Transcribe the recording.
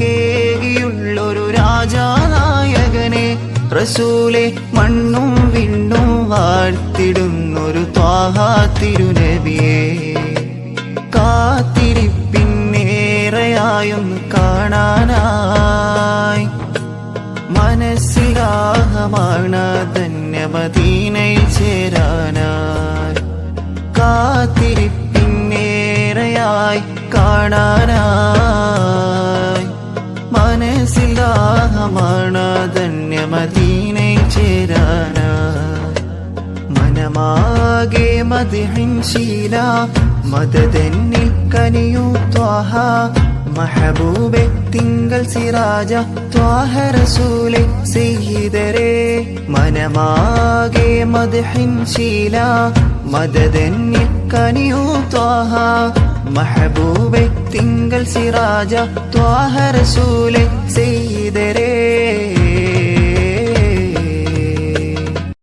നമുക്കേകിയുള്ളൊരു രാജാനായകനെ റസൂലെ മണ്ണും വിണ്ണും വാഴ്ത്തിടുന്നൊരു ത്വാഹാ തിരുനബിയെ. കാത്തിരിപ്പിന്നേറെയായൊന്ന് കാണാനായി. മനസ്സിലാഹമാണ് ധന്യമദീനയിൽ ചേരാനായി. കാത്തിരിപ്പിന്നേറെയായി കാണാനായി. മനസ്സിലാഹമാണ് ധന്യമദീനയിൽ ചേരാന. മനമാകെ മതിഹിൻശീല മതതെന്നിൽ കനിയൂ ത്വാഹ മഹബൂബെ തിങ്കൾ സിറാജ ത്വാഹ റസൂലെ സയ്യിദരെ. മനമാകെ മതിഹിൻശീല മതതെന്നിൽ കനിയൂ ത്വാഹ മഹബൂബെ തിങ്കൾ സിറാജ ത്വാഹരസൂലെ സയ്യിദരെ.